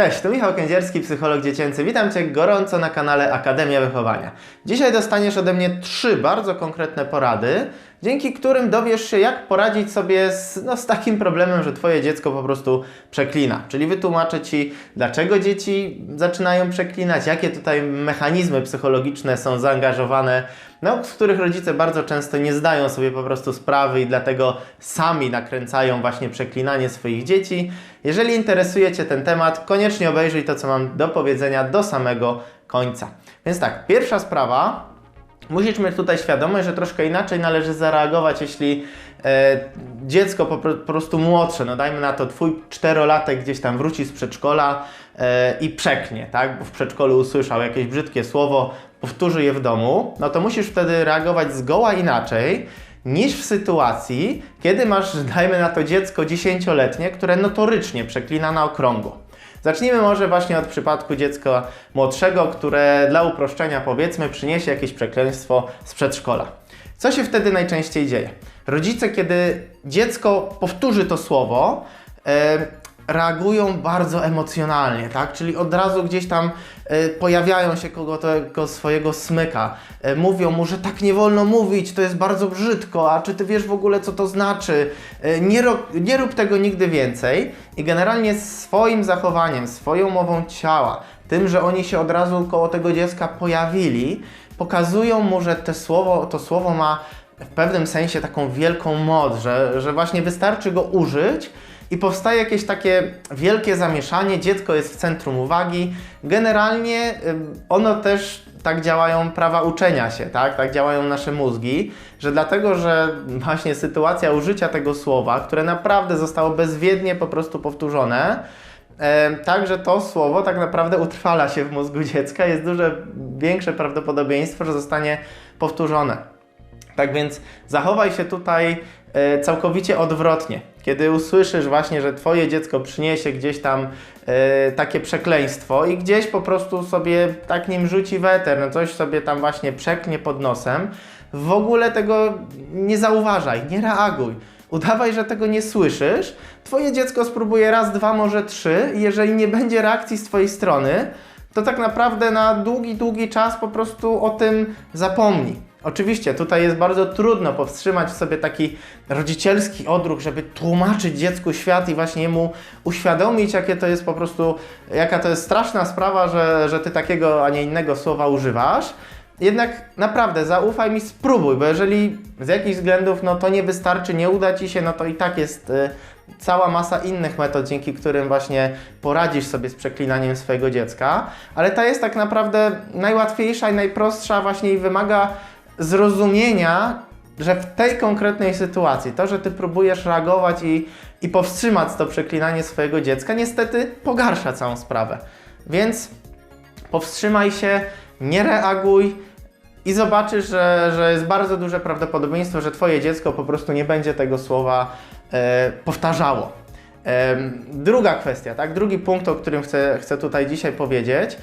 Cześć, tu Michał Kędzierski, psycholog dziecięcy. Witam Cię gorąco na kanale Akademia Wychowania. Dzisiaj dostaniesz ode mnie trzy bardzo konkretne porady, dzięki którym dowiesz się, jak poradzić sobie z, no, z takim problemem, że Twoje dziecko po prostu przeklina. Czyli wytłumaczę Ci, dlaczego dzieci zaczynają przeklinać, jakie tutaj mechanizmy psychologiczne są zaangażowane, no, z których rodzice bardzo często nie zdają sobie po prostu sprawy i dlatego sami nakręcają właśnie przeklinanie swoich dzieci. Jeżeli interesuje Cię ten temat, koniecznie obejrzyj to, co mam do powiedzenia do samego końca. Więc tak, pierwsza sprawa, Musisz mieć tutaj świadomość, że troszkę inaczej należy zareagować, jeśli e, dziecko po, po, prostu młodsze, no dajmy na to, twój czterolatek gdzieś tam wróci z przedszkola e, i przeknie, tak? Bo w przedszkolu usłyszał jakieś brzydkie słowo, powtórzy je w domu, no to musisz wtedy reagować zgoła inaczej niż w sytuacji, kiedy masz, dajmy na to, dziecko dziesięcioletnie, które notorycznie przeklina na okrągło. Zacznijmy może właśnie od przypadku dziecka młodszego, które dla uproszczenia powiedzmy przyniesie jakieś przekleństwo z przedszkola. Co się wtedy najczęściej dzieje? Rodzice, kiedy dziecko powtórzy to słowo, e, reagują bardzo emocjonalnie, tak? Czyli od razu gdzieś tam e, pojawiają się kogo tego swojego smyka. E, mówią mu, że tak nie wolno mówić, to jest bardzo brzydko, a czy ty wiesz w ogóle co to znaczy? E, nie, ro, nie rób tego nigdy więcej. I generalnie swoim zachowaniem, swoją mową ciała, tym, że oni się od razu koło tego dziecka pojawili, pokazują mu, że te słowo, to słowo ma w pewnym sensie taką wielką moc, że, że właśnie wystarczy go użyć, i powstaje jakieś takie wielkie zamieszanie, dziecko jest w centrum uwagi. Generalnie ono też tak działają prawa uczenia się, tak? Tak działają nasze mózgi, że dlatego, że właśnie sytuacja użycia tego słowa, które naprawdę zostało bezwiednie po prostu powtórzone, tak, że to słowo tak naprawdę utrwala się w mózgu dziecka, jest duże, większe prawdopodobieństwo, że zostanie powtórzone. Tak więc zachowaj się tutaj e, całkowicie odwrotnie. Kiedy usłyszysz właśnie, że twoje dziecko przyniesie gdzieś tam e, takie przekleństwo i gdzieś po prostu sobie tak nim rzuci weter, no coś sobie tam właśnie przeknie pod nosem, w ogóle tego nie zauważaj, nie reaguj. Udawaj, że tego nie słyszysz. Twoje dziecko spróbuje raz, dwa, może trzy jeżeli nie będzie reakcji z twojej strony, to tak naprawdę na długi, długi czas po prostu o tym zapomnij. Oczywiście tutaj jest bardzo trudno powstrzymać sobie taki rodzicielski odruch, żeby tłumaczyć dziecku świat i właśnie mu uświadomić, jakie to jest po prostu, jaka to jest straszna sprawa, że, że ty takiego, a nie innego słowa używasz. Jednak naprawdę zaufaj mi, spróbuj, bo jeżeli z jakichś względów no to nie wystarczy, nie uda ci się, no to i tak jest y, cała masa innych metod, dzięki którym właśnie poradzisz sobie z przeklinaniem swojego dziecka, ale ta jest tak naprawdę najłatwiejsza i najprostsza właśnie i wymaga zrozumienia, że w tej konkretnej sytuacji to, że ty próbujesz reagować i, i powstrzymać to przeklinanie swojego dziecka, niestety pogarsza całą sprawę. Więc powstrzymaj się, nie reaguj i zobaczysz, że, że jest bardzo duże prawdopodobieństwo, że twoje dziecko po prostu nie będzie tego słowa e, powtarzało. Druga kwestia, tak? Drugi punkt, o którym chcę, chcę tutaj dzisiaj powiedzieć.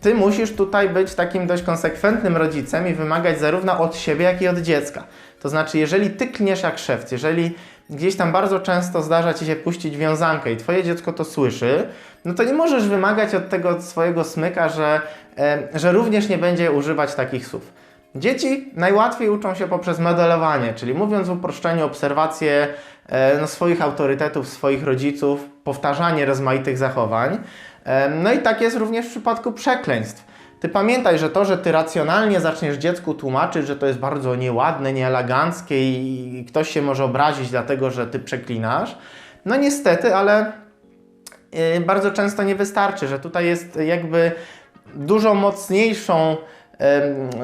Ty musisz tutaj być takim dość konsekwentnym rodzicem i wymagać zarówno od siebie, jak i od dziecka. To znaczy, jeżeli ty klniesz jak szewc, jeżeli gdzieś tam bardzo często zdarza ci się puścić wiązankę i twoje dziecko to słyszy, no to nie możesz wymagać od tego swojego smyka, że, że również nie będzie używać takich słów. Dzieci najłatwiej uczą się poprzez modelowanie, czyli mówiąc w uproszczeniu, obserwacje e, no, swoich autorytetów, swoich rodziców, powtarzanie rozmaitych zachowań. E, no i tak jest również w przypadku przekleństw. Ty pamiętaj, że to, że ty racjonalnie zaczniesz dziecku tłumaczyć, że to jest bardzo nieładne, nieeleganckie i ktoś się może obrazić dlatego, że ty przeklinasz, no niestety, ale e, bardzo często nie wystarczy, że tutaj jest jakby dużo mocniejszą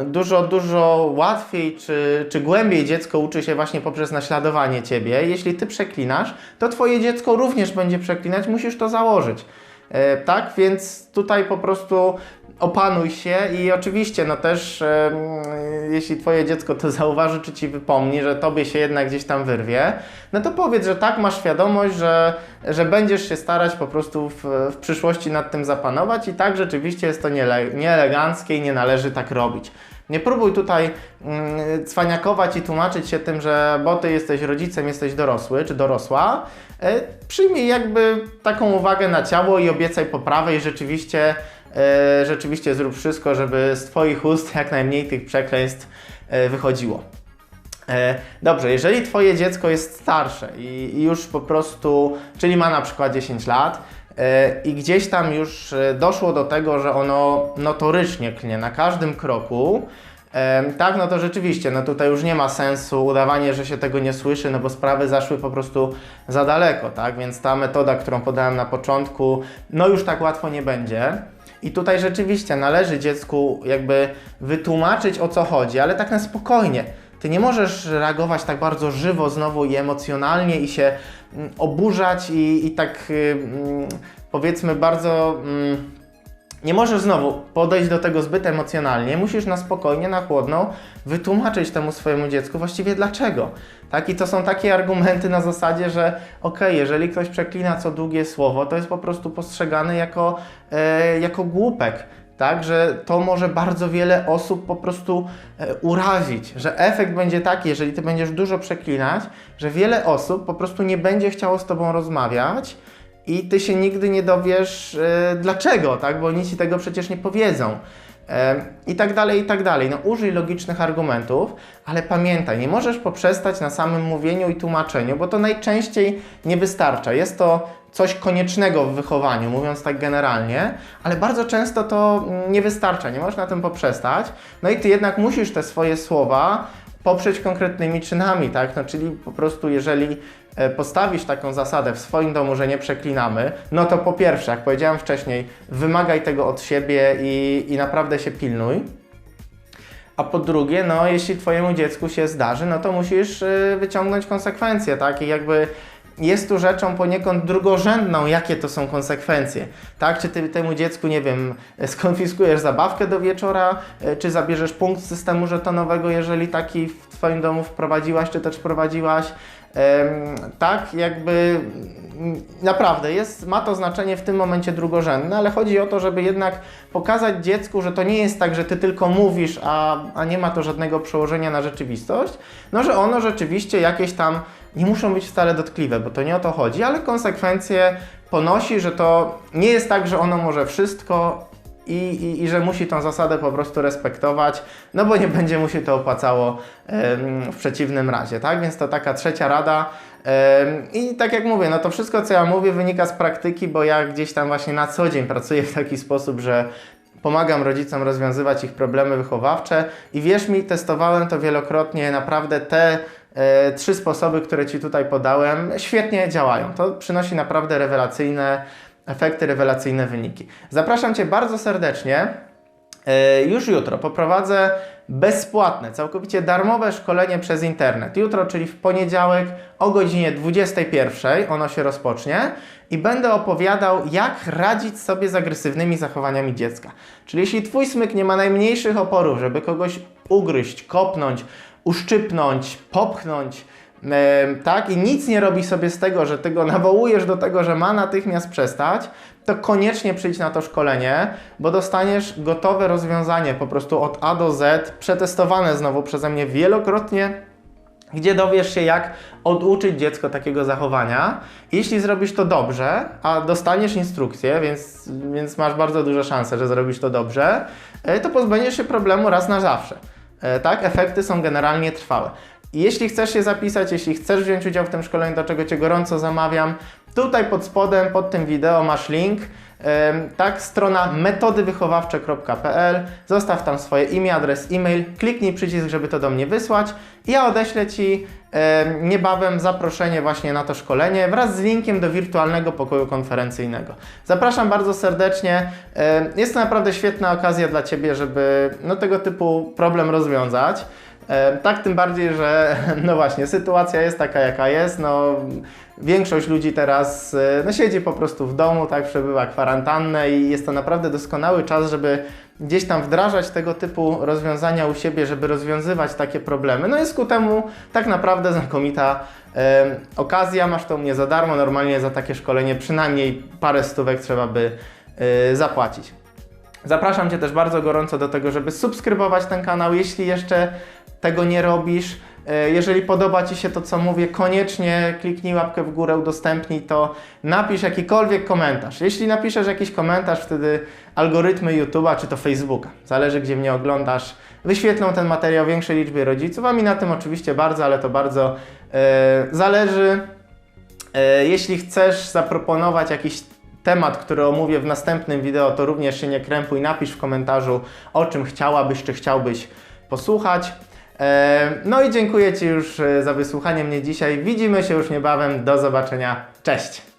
dużo, dużo łatwiej czy, czy głębiej dziecko uczy się właśnie poprzez naśladowanie ciebie. Jeśli ty przeklinasz, to twoje dziecko również będzie przeklinać, musisz to założyć. E, tak, więc tutaj po prostu opanuj się i oczywiście, no też jeśli twoje dziecko to zauważy, czy ci wypomni, że tobie się jednak gdzieś tam wyrwie, no to powiedz, że tak, masz świadomość, że, że będziesz się starać po prostu w, w przyszłości nad tym zapanować i tak rzeczywiście jest to niele, nieeleganckie i nie należy tak robić. Nie próbuj tutaj mm, cwaniakować i tłumaczyć się tym, że bo ty jesteś rodzicem, jesteś dorosły czy dorosła, e, przyjmij jakby taką uwagę na ciało i obiecaj poprawę i rzeczywiście, rzeczywiście zrób wszystko, żeby z Twoich ust jak najmniej tych przekleństw e, wychodziło. E, Dobrze, jeżeli Twoje dziecko jest starsze i już po prostu, czyli ma na przykład 10 lat e, i gdzieś tam już e, doszło do tego, że ono notorycznie klnie na każdym kroku, e, tak, no to rzeczywiście, no tutaj już nie ma sensu udawanie, że się tego nie słyszy, no bo sprawy zaszły po prostu za daleko, tak, więc ta metoda, którą podałem na początku, no już tak łatwo nie będzie. I tutaj rzeczywiście należy dziecku jakby wytłumaczyć o co chodzi, ale tak na spokojnie. Ty nie możesz reagować tak bardzo żywo znowu i emocjonalnie i się mm, oburzać i, i tak y, mm, powiedzmy bardzo. mm, nie możesz znowu podejść do tego zbyt emocjonalnie, musisz na spokojnie, na chłodno wytłumaczyć temu swojemu dziecku właściwie dlaczego. Tak? I to są takie argumenty na zasadzie, że okej, jeżeli ktoś przeklina co długie słowo, to jest po prostu postrzegany jako, e, jako głupek. Tak, że to może bardzo wiele osób po prostu e, urazić, że efekt będzie taki, jeżeli ty będziesz dużo przeklinać, że wiele osób po prostu nie będzie chciało z tobą rozmawiać, i ty się nigdy nie dowiesz e, dlaczego, tak? Bo oni ci tego przecież nie powiedzą. I tak dalej, i tak dalej. No użyj logicznych argumentów, ale pamiętaj, nie możesz poprzestać na samym mówieniu i tłumaczeniu, bo to najczęściej nie wystarcza. Jest to coś koniecznego w wychowaniu, mówiąc tak generalnie, ale bardzo często to nie wystarcza, nie możesz na tym poprzestać. No i ty jednak musisz te swoje słowa poprzeć konkretnymi czynami, tak? No, czyli po prostu jeżeli postawisz taką zasadę w swoim domu, że nie przeklinamy, no to po pierwsze, jak powiedziałem wcześniej, wymagaj tego od siebie i, i naprawdę się pilnuj. A po drugie, no jeśli Twojemu dziecku się zdarzy, no to musisz y, wyciągnąć konsekwencje, tak? I jakby jest tu rzeczą poniekąd drugorzędną, jakie to są konsekwencje. Tak? Czy ty temu dziecku, nie wiem, skonfiskujesz zabawkę do wieczora, y, czy zabierzesz punkt systemu żetonowego, jeżeli taki w Twoim domu wprowadziłaś, czy też wprowadziłaś. Tak, jakby mm, naprawdę jest, ma to znaczenie w tym momencie drugorzędne, ale chodzi o to, żeby jednak pokazać dziecku, że to nie jest tak, że ty tylko mówisz, a, a nie ma to żadnego przełożenia na rzeczywistość, no że ono rzeczywiście jakieś tam nie muszą być wcale dotkliwe, bo to nie o to chodzi, ale konsekwencje ponosi, że to nie jest tak, że ono może wszystko i, i, i że musi tą zasadę po prostu respektować, no bo nie będzie mu się to opłacało w przeciwnym razie, tak? Więc to taka trzecia rada. I tak jak mówię, no to wszystko, co ja mówię, wynika z praktyki, bo ja gdzieś tam właśnie na co dzień pracuję w taki sposób, że pomagam rodzicom rozwiązywać ich problemy wychowawcze i wierz mi, testowałem to wielokrotnie, naprawdę te e, trzy sposoby, które Ci tutaj podałem, świetnie działają. To przynosi naprawdę rewelacyjne efekty, rewelacyjne wyniki. Zapraszam Cię bardzo serdecznie. E, Już jutro poprowadzę bezpłatne, całkowicie darmowe szkolenie przez internet. Jutro, czyli w poniedziałek o godzinie 21 ono się rozpocznie i będę opowiadał, jak radzić sobie z agresywnymi zachowaniami dziecka. Czyli jeśli Twój smyk nie ma najmniejszych oporów, żeby kogoś ugryźć, kopnąć, uszczypnąć, popchnąć, tak, i nic nie robi sobie z tego, że ty go nawołujesz do tego, że ma natychmiast przestać, to koniecznie przyjdź na to szkolenie, bo dostaniesz gotowe rozwiązanie po prostu od A do Z, przetestowane znowu przeze mnie wielokrotnie, gdzie dowiesz się, jak oduczyć dziecko takiego zachowania. Jeśli zrobisz to dobrze, a dostaniesz instrukcję, więc, więc masz bardzo duże szanse, że zrobisz to dobrze, e, to pozbędziesz się problemu raz na zawsze. E, Tak, efekty są generalnie trwałe. Jeśli chcesz się zapisać, jeśli chcesz wziąć udział w tym szkoleniu, do czego Cię gorąco zamawiam, tutaj pod spodem, pod tym wideo masz link. Tak, strona metodywychowawcze.pl. Zostaw tam swoje imię, adres e-mail, kliknij przycisk, żeby to do mnie wysłać. Ja odeślę Ci em, niebawem zaproszenie właśnie na to szkolenie wraz z linkiem do wirtualnego pokoju konferencyjnego. Zapraszam bardzo serdecznie. Jest to naprawdę świetna okazja dla Ciebie, żeby no, tego typu problem rozwiązać. E, Tak, tym bardziej, że no właśnie, sytuacja jest taka, jaka jest. No, większość ludzi teraz e, no, siedzi po prostu w domu, tak, przebywa kwarantannę i jest to naprawdę doskonały czas, żeby gdzieś tam wdrażać tego typu rozwiązania u siebie, żeby rozwiązywać takie problemy. No jest ku temu tak naprawdę znakomita e, okazja. Masz to u mnie za darmo, normalnie za takie szkolenie przynajmniej parę stówek trzeba by e, zapłacić. Zapraszam Cię też bardzo gorąco do tego, żeby subskrybować ten kanał, jeśli jeszcze tego nie robisz. E, Jeżeli podoba Ci się to, co mówię, koniecznie kliknij łapkę w górę, udostępnij to, napisz jakikolwiek komentarz. Jeśli napiszesz jakiś komentarz, wtedy algorytmy YouTube'a czy to Facebooka, zależy gdzie mnie oglądasz, wyświetlą ten materiał większej liczbie rodziców, a mi na tym oczywiście bardzo, ale to bardzo e, zależy. E, Jeśli chcesz zaproponować jakiś temat, który omówię w następnym wideo, to również się nie krępuj, napisz w komentarzu, o czym chciałabyś, czy chciałbyś posłuchać. No i dziękuję Ci już e, za wysłuchanie mnie dzisiaj. Widzimy się już niebawem. Do zobaczenia. Cześć!